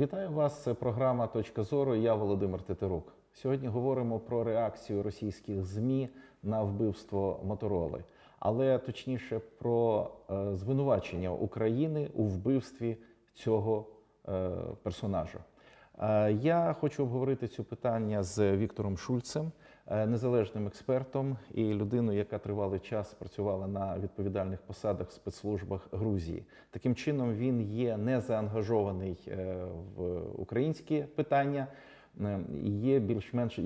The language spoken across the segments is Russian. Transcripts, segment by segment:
Вітаю вас. Це програма Точка зору. Я Володимир Тетерук. Сьогодні говоримо про реакцію російських ЗМІ на вбивство Мотороли, але точніше про е, звинувачення України у вбивстві цього е, персонажа. Е, Я хочу обговорити цю питання з Віктором Шульцем, незалежним експертом і людиною, яка тривалий час працювала на відповідальних посадах в спецслужбах Грузії. Таким чином, він є не заангажований е, в українські питання. е, Є більш-менш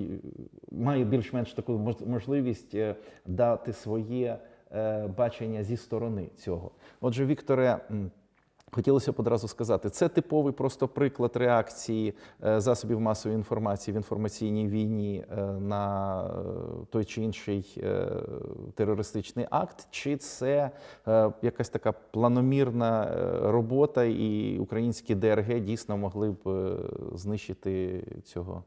має більш-менш таку можливість е, дати своє е, бачення зі сторони цього. Отже, Вікторе, Хотілося б одразу сказати, це типовий просто приклад реакції е, засобів масової інформації в інформаційній війні е, на е, той чи інший терористичний акт, чи це якась така планомірна робота, і українські ДРГ дійсно могли б знищити цього?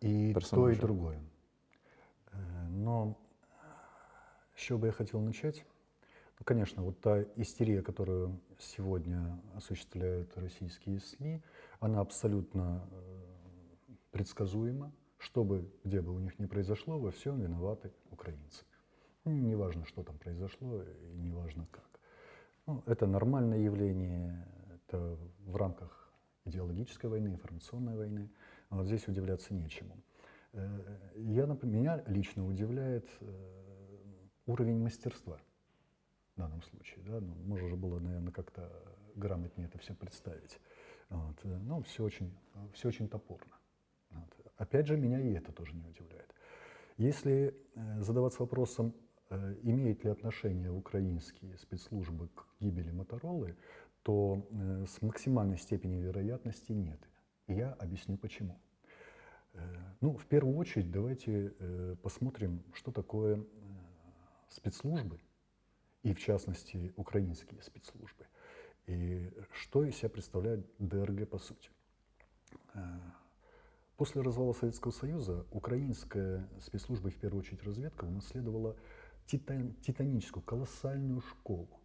То, персонажа. и другое. Э, Но с чего бы я хотел начать? Ну, конечно, вот та истерия, которую сегодня осуществляют российские СМИ, она абсолютно э, предсказуема. Что бы, где бы у них ни произошло, во всем виноваты украинцы. Ну, Неважно, что там произошло, и неважно как. Ну, это нормальное явление, это в рамках идеологической войны, информационной войны. А Вот здесь удивляться нечему. Э, Я, меня лично удивляет э, уровень мастерства в данном случае. Да? Ну, можно же было, наверное, как-то грамотнее это все представить. Вот. э, Ну, все очень, все очень топорно. Вот. Опять же, меня и это тоже не удивляет. Если э, задаваться вопросом, э, имеют ли отношение украинские спецслужбы к гибели Моторолы, то с максимальной степенью вероятности нет. И я объясню почему. Ну, в первую очередь, давайте посмотрим, что такое спецслужбы, и в частности украинские спецслужбы, и что из себя представляет ДРГ по сути. Э, После развала Советского Союза украинская спецслужба, в первую очередь разведка, унаследовала титан- титаническую, колоссальную школу.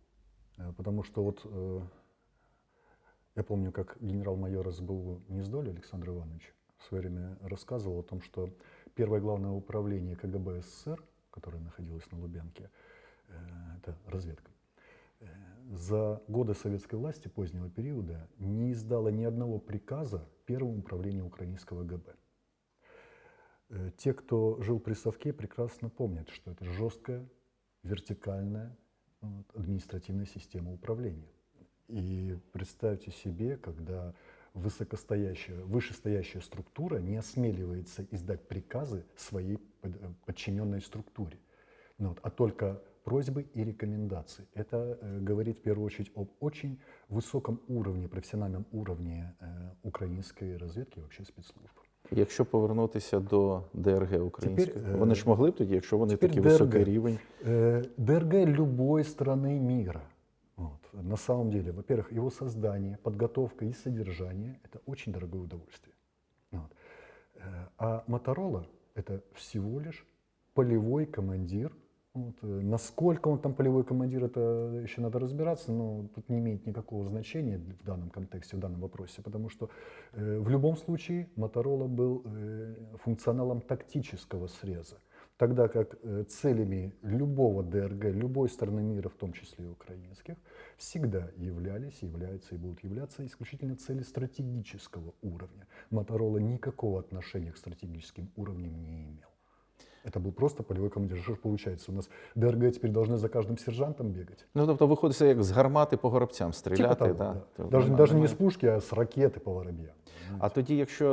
Э, Потому что вот э, я помню, как генерал-майор СБУ Гнездоль Александр Иванович в свое время рассказывал о том, что первое главное управление КГБ СССР, которое находилось на Лубянке, разведка, э, за годы советской власти позднего периода не издало ни одного приказа первому управлению украинского ГБ. Э, Те, кто жил при Совке, прекрасно помнят, что это жесткая, вертикальная административная система управления. И представьте себе, когда высокостоящая, вышестоящая структура не осмеливается издать приказы своей э, подчиненной структуре, ну вот, а только просьбы и рекомендации. Это э, говорит в первую очередь об очень высоком уровне, профессиональном уровне э, украинской разведки и вообще спецслужб. Якщо повернутися до ДРГ українських, Тепер, е, вони ж могли б тоді, якщо вони тепер такий ДРГ. високий рівень. Э, ДРГ любой страны мира. Вот. На самом деле, во-первых, его создание, подготовка и содержание – это очень дорогое удовольствие. Вот. Э, А Моторола – это всего лишь полевой командир. вот. э, Насколько он там полевой командир, это еще надо разбираться, но тут не имеет никакого значения в данном контексте, в данном вопросе, потому что э, в любом случае Моторола был э, функционалом тактического среза. Тогда как э, целями любого ДРГ, любой страны мира, в том числе и украинских, всегда являлись, являются и будут являться исключительно цели стратегического уровня. Моторола никакого отношения к стратегическим уровням не имел. Это был просто полевой командир. Что ж получается? У нас ДРГ теперь должны за каждым сержантом бегать? Ну тобто виходить це як з гармати по горобцям Типа стріляти. того, да? да. То Даже, нема- даже не немає. с пушки, а с ракеты по воробьям. А тоді, якщо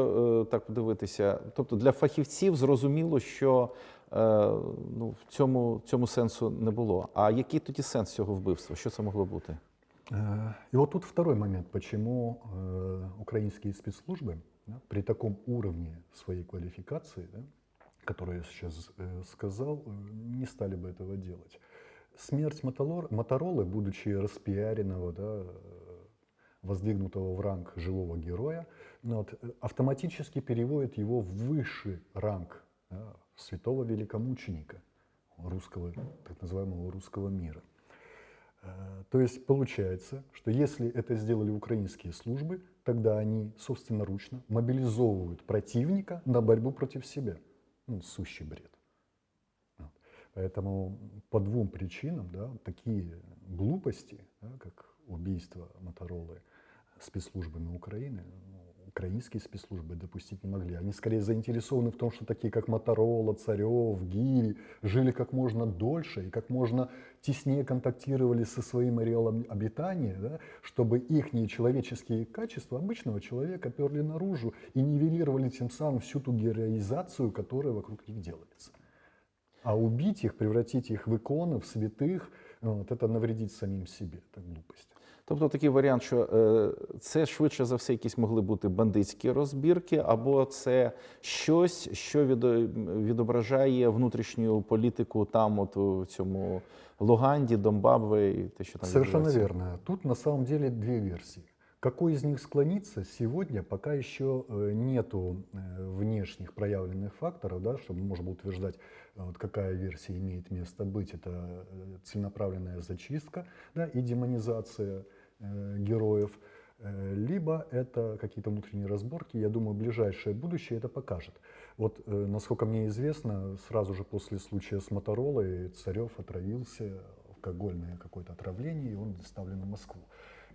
е, так подивитися, тобто для фахівців зрозуміло, що е, ну, в цьому, цьому сенсу не було. А який тоді сенс цього вбивства? Що це могло бути? Э, И вот тут второй момент, почему э, украинские спецслужбы да, при таком уровне своей квалификации, да, которую я сейчас э, сказал, э, не стали бы этого делать. Смерть Моторолы, будучи распиаренного, да, воздвигнутого в ранг живого героя, ну вот, э, автоматически переводит его в высший ранг да, святого великомученика русского, так называемого русского мира. То есть получается, что если это сделали украинские службы, тогда они собственноручно мобилизовывают противника на борьбу против себя. Ну, сущий бред. Поэтому по двум причинам да, такие глупости, да, как убийство Моторолы спецслужбами Украины, ну, украинские спецслужбы допустить не могли. Они скорее заинтересованы в том, что такие как Моторола, Царев, Гири жили как можно дольше и как можно теснее контактировали со своим ареалом обитания, да, чтобы их человеческие качества обычного человека перли наружу и нивелировали тем самым всю ту героизацию, которая вокруг них делается. А убить их, превратить их в иконы, в святых, вот, это навредить самим себе. Это глупость. Тобто такий варіант, що е, це швидше за все якісь могли бути бандитські розбірки, або це щось, що відо- відображає внутрішню політику там, от у цьому Луганді, Домбабве і те, що там Совершенно відбувається. верно. Тут на самом деле две версии. Какой из них склониться сегодня, пока еще э, нету э, внешних проявленных факторов, да, чтобы можно было утверждать, э, вот какая версия имеет место быть. Это э, целенаправленная зачистка да, и демонизация э, героев, э, либо это какие-то внутренние разборки. Я думаю, ближайшее будущее это покажет. Вот, э, насколько мне известно, сразу же после случая с Моторолой Царев отравился, алкогольное какое-то отравление, и он доставлен в Москву.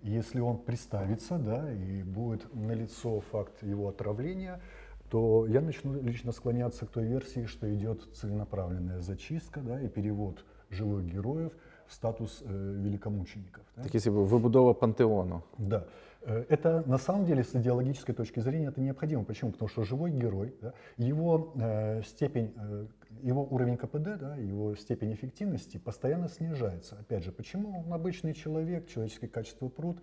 Если он представится, да, и будет налицо факт его отравления, то я начну лично склоняться к той версии, что идет целенаправленная зачистка да, и перевод живых героев в статус э, великомучеников. да. Такі собі вибудова пантеону. Да. Э, Это на самом деле с идеологической точки зрения это необходимо. Почему? Потому что живой герой, да, его э, степень, э, его уровень КПД, да, его степень эффективности постоянно снижается. Опять же, почему он обычный человек, человеческие качества прут,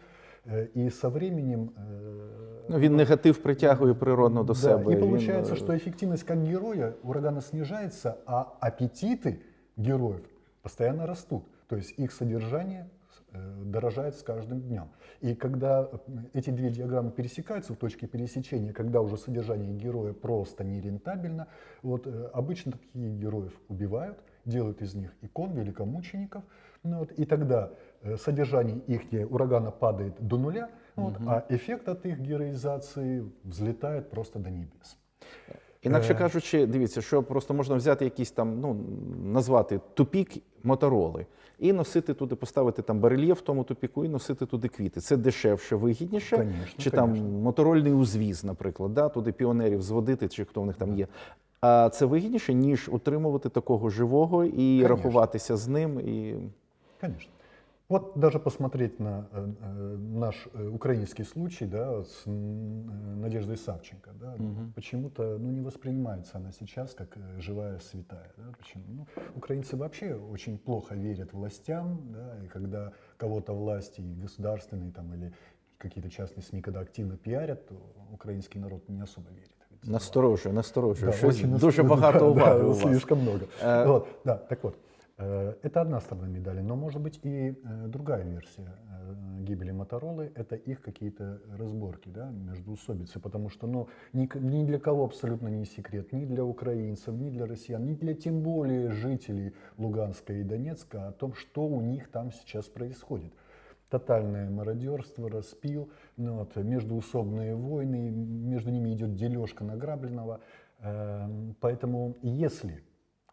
э, и со временем... э, Ну, він негатив притягує природно до да, себе. И він, получается, е, что эффективность как героя урагана снижается, а аппетиты героев постоянно растут. То есть их содержание э, дорожает с каждым днем. И когда э, эти две диаграммы пересекаются в точке пересечения, когда уже содержание героя просто нерентабельно, вот э, обычно таких героев убивают, делают из них икон великомучеников, ну вот, и тогда содержание их урагана падает до нуля, вот, а эффект от их героизации взлетает просто до небес. Інакше Е. кажучи, дивіться, що просто можна взяти якийсь там, ну назвати тупік мотороли і носити туди, поставити там барельєф в тому тупіку і носити туди квіти. Це дешевше, вигідніше. Конечно, чи там моторольний узвіз, наприклад, да, туди піонерів зводити, чи хто в них там є. А це вигідніше, ніж утримувати такого живого і Конечно. рахуватися з ним. І... Конечно. Вот даже посмотреть на э, э, наш э, украинский случай да, с Надеждой Савченко. Да, Почему-то ну, не воспринимается она сейчас как живая святая. Да, почему? Ну, украинцы вообще очень плохо верят властям, да, и когда кого-то власти государственные там, или какие-то частные СМИ, когда активно пиарят, то украинский народ не особо верит. Насторожує, насторожує. Да, Щось дуже багато уваги да, у вас. Слишком много. Э, Вот, да, так вот. Э, Это одна сторона медали, но может быть и э, другая версия э, гибели Моторолы. Это их какие-то разборки, да, междоусобицы, потому что, ну, ни, ни для кого абсолютно не секрет, ни для украинцев, ни для россиян, ни для тем более жителей Луганска и Донецка о том, что у них там сейчас происходит. Тотальное мародерство, распил, ну, вот, междуусобные войны, между ними идет дележка награбленного. Эм, Поэтому если,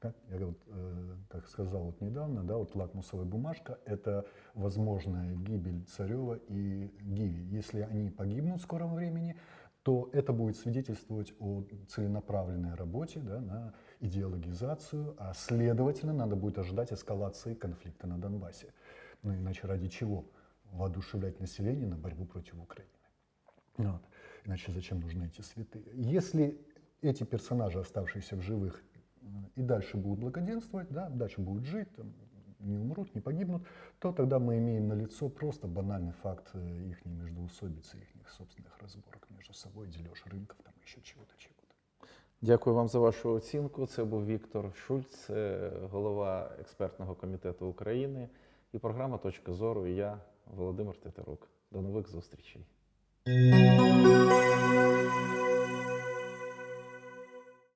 я вот, э, как сказал вот недавно, да, вот лакмусовая бумажка – это возможная гибель Царева и Гиви. Если они погибнут в скором времени, то это будет свидетельствовать о целенаправленной работе да, на идеологизацию, а следовательно надо будет ожидать эскалации конфликта на Донбассе. Ну иначе ради чего воодушевлять население на борьбу против Украины? Вот. Иначе зачем нужны эти святые? Если эти персонажи, оставшиеся в живых, и дальше будут благоденствовать, да, дальше будут жить, там, не умрут, не погибнут, то тогда мы имеем на лицо просто банальный факт э, их междоусобицы, их собственных разборок между собой, дележ рынков, там еще чего-то, чего-то. Дякую вам за вашу оцінку. Це був Віктор Шульц, е, голова експертного комітету України і програма Точка зору. І я, Володимир Тетерук. До нових зустрічей.